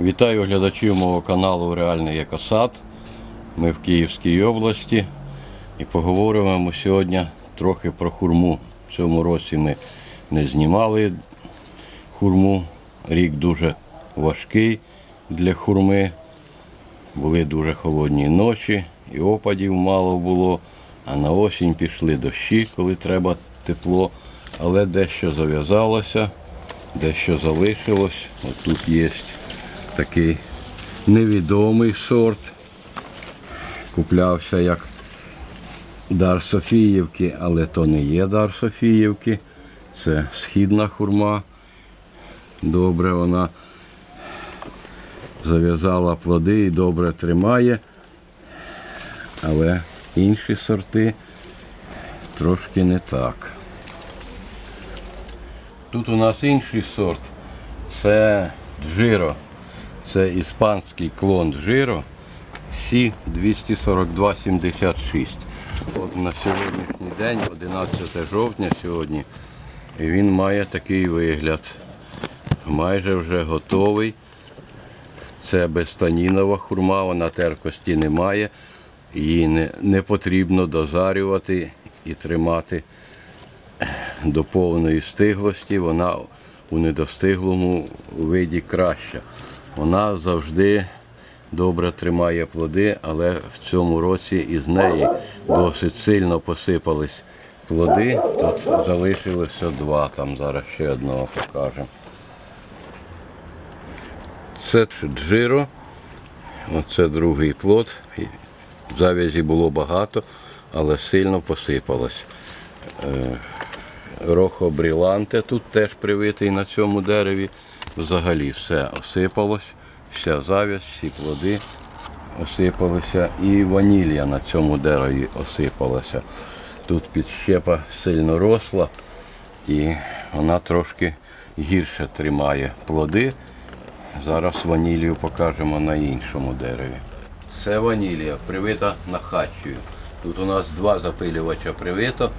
Вітаю глядачів мого каналу Реальний Екосад. Ми в Київській області і поговоримо сьогодні трохи про хурму. В цьому році ми не знімали хурму. Рік дуже важкий для хурми. Були дуже холодні ночі, і опадів мало було. А на осінь пішли дощі, коли треба тепло. Але дещо зав'язалося, дещо залишилось. От тут є такий невідомий сорт. Куплявся як дар Софіївки, але то не є дар Софіївки. Це східна хурма. Добре вона зав'язала плоди і добре тримає. Але інші сорти трошки не так. Тут у нас інший сорт. Це джиро. Це іспанський клон джиро. Сі 242,76. От на сьогоднішній день, 11 жовтня сьогодні, він має такий вигляд. Майже вже готовий. Це безтанінова хурма, вона теркості не має. Її не, не потрібно дозарювати і тримати до повної стиглості. Вона у недостиглому виді краща. Вона завжди добре тримає плоди, але в цьому році із неї досить сильно посипались плоди. Тут залишилося два, там зараз ще одного покажемо. Це джиро, оце другий плод. Завязі було багато, але сильно посипалось. Е, Рохо бріланте тут теж привитий на цьому дереві. Взагалі все осипалось, вся зав'язь, всі плоди осипалися. І ванілія на цьому дереві осипалася. Тут підщепа сильно росла і вона трошки гірше тримає плоди. Зараз ванілію покажемо на іншому дереві. Це ванілія, привита на нахачею. Тут у нас два запилювача привито.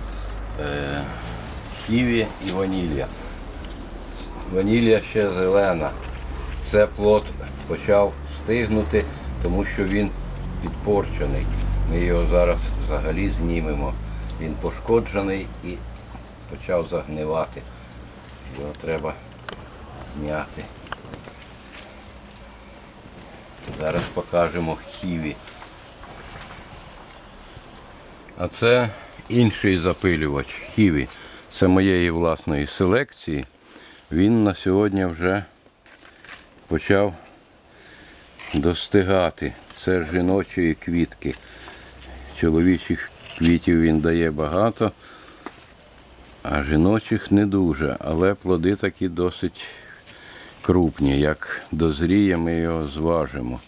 Е, ківі і ванілія. Ванілія ще зелена. Це плод почав стигнути, тому що він підпорчений. Ми його зараз взагалі знімемо. Він пошкоджений і почав загнивати. Його треба зняти. Зараз покажемо хіві. А це інший запилювач хіві. Це моєї власної селекції. Він на сьогодні вже почав достигати. Це жіночої квітки. Чоловічих квітів він дає багато, а жіночих не дуже. Але плоди такі досить крупні. Як дозріє, ми його зважимо.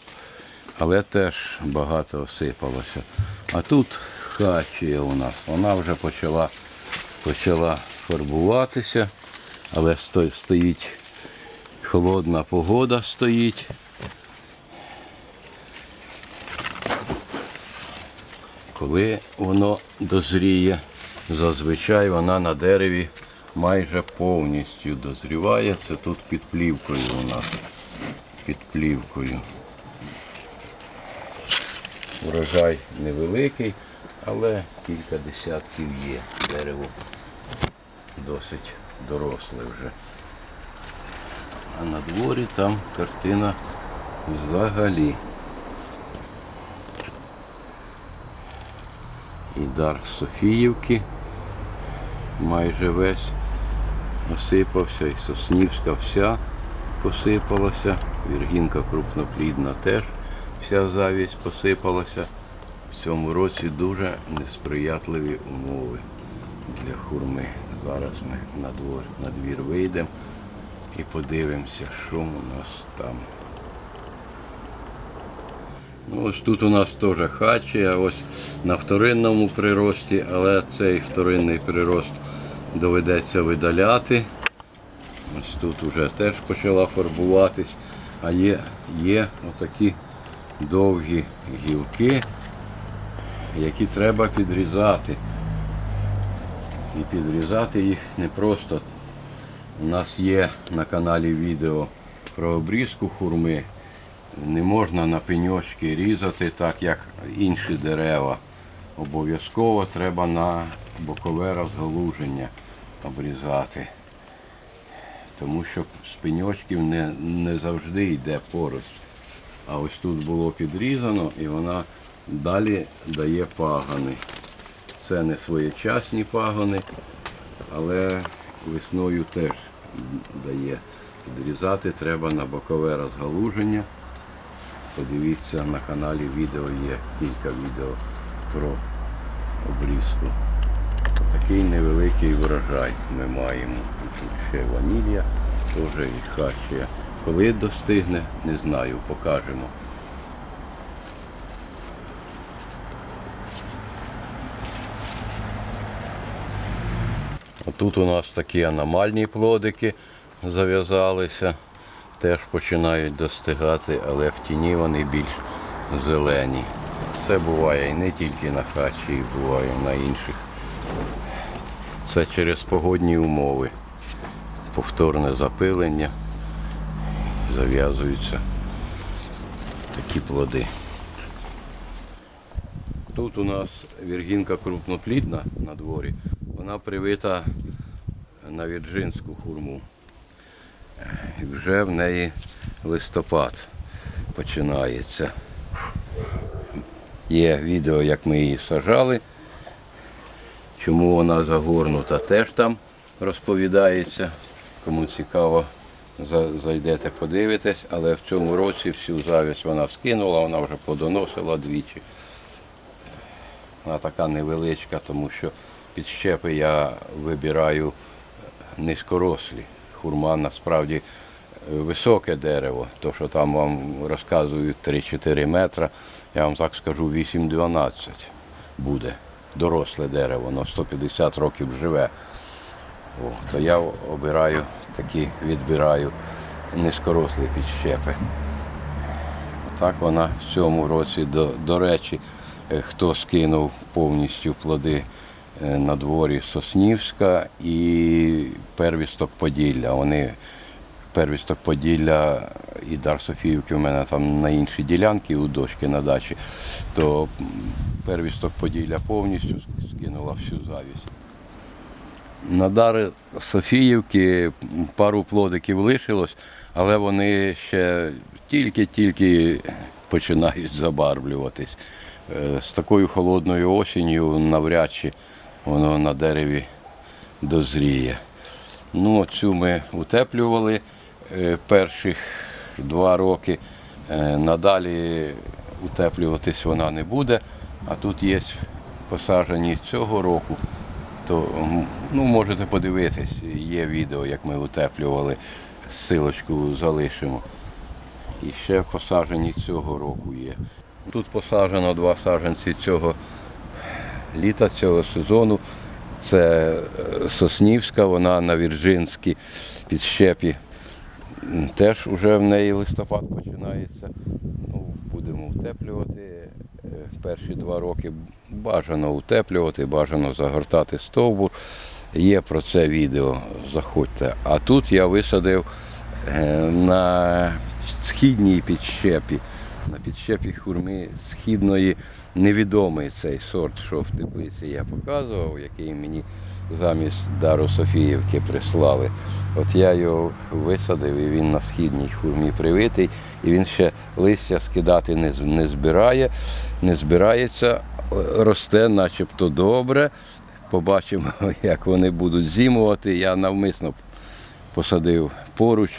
Але теж багато осипалося. А тут хачія у нас. Вона вже почала, почала фарбуватися, але стоїть холодна погода стоїть. Коли воно дозріє, зазвичай вона на дереві майже повністю дозріває. Це тут під плівкою у нас. Під плівкою. Урожай невеликий, але кілька десятків є. Дерево досить доросле вже. А на дворі там картина взагалі. І дар Софіївки майже весь осипався, і Соснівська вся посипалася, Віргінка крупноплідна теж вся завість посипалася. В цьому році дуже несприятливі умови для хурми. Зараз ми на двор, на двір вийдемо і подивимося, що у нас там. Ну, ось тут у нас теж хачі, а ось на вторинному прирості, але цей вторинний прирост доведеться видаляти. Ось тут вже теж почала фарбуватись, а є, є отакі довгі гілки, які треба підрізати. І підрізати їх не просто. У нас є на каналі відео про обрізку хурми. Не можна на пеньочки різати, так як інші дерева. Обов'язково треба на бокове розгалуження обрізати. Тому що з пеньочків не, не завжди йде порость. А ось тут було підрізано і вона далі дає пагони. Це не своєчасні пагони, але весною теж дає. Підрізати треба на бокове розгалуження. Подивіться на каналі відео є кілька відео про обрізку. Такий невеликий врожай ми маємо. Тут ще ванілія, теж і хащія. Коли достигне, не знаю, покажемо. Тут у нас такі аномальні плодики зав'язалися, теж починають достигати, але в тіні вони більш зелені. Це буває і не тільки на хачі, і буває на інших. Це через погодні умови. Повторне запилення. Зав'язуються такі плоди. Тут у нас віргінка крупноплідна на дворі. Вона привита на вірджинську хурму. І вже в неї листопад починається. Є відео, як ми її сажали. Чому вона загорнута, теж там розповідається. Кому цікаво, зайдете, подивитесь, але в цьому році всю завість вона скинула, вона вже плодоносила двічі. Вона така невеличка, тому що підщепи я вибираю низькорослі. Хурма насправді е, високе дерево, то що там вам розказують 3-4 метри, я вам так скажу 8-12 буде. Доросле дерево, воно 150 років живе. О, то я обираю такі, відбираю низькорослі підщепи. Так вона в цьому році, до, до речі, е, хто скинув повністю плоди на дворі Соснівська і первісток Поділля. Вони первісток Поділля і Дар Софіївки у мене там на іншій ділянці у дочки на дачі, то первісток Поділля повністю скинула всю завість. На дар Софіївки пару плодиків лишилось, але вони ще тільки-тільки починають забарвлюватись. Е, З такою холодною осінню навряд чи воно на дереві дозріє. Ну, цю ми утеплювали е, перших два роки. Е, Надалі утеплюватись вона не буде, а тут є посаджені цього року то ну, можете подивитись, є відео, як ми утеплювали, силочку залишимо. І ще посаджені цього року є. Тут посаджено два саджанці цього літа, цього сезону. Це е, Соснівська, вона на Вірджинській підщепі. Теж вже в неї листопад починається. Ну, будемо утеплювати. Е, Перші два роки бажано утеплювати, бажано загортати стовбур. Є про це відео, заходьте. А тут я висадив е, на східній підщепі, на підщепі хурми східної невідомий цей сорт, що в теплиці я показував, який мені замість Дару Софіївки прислали. От я його висадив і він на східній хурмі привитий, і він ще листя скидати не, не збирає, не збирається, росте начебто добре. Побачимо, як вони будуть зимувати. Я навмисно посадив поруч,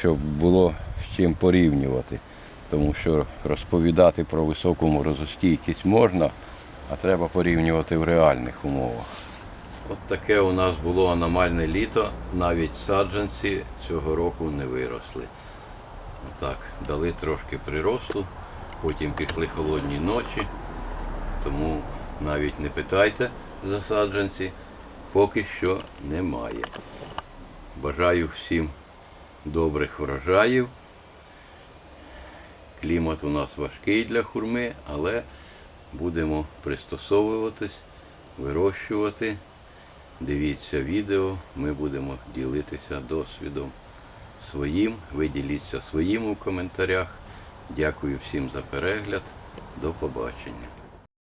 щоб було з чим порівнювати. Тому що розповідати про високу морозостійкість можна, а треба порівнювати в реальних умовах. От таке у нас було аномальне літо, навіть саджанці цього року не виросли. Так, дали трошки приросту, потім пішли холодні ночі, тому навіть не питайте за саджанці, поки що немає. Бажаю всім добрих врожаїв. Клімат у нас важкий для хурми, але будемо пристосовуватись, вирощувати. Дивіться відео, ми будемо ділитися досвідом своїм. Ви діліться своїм у коментарях. Дякую всім за перегляд. До побачення.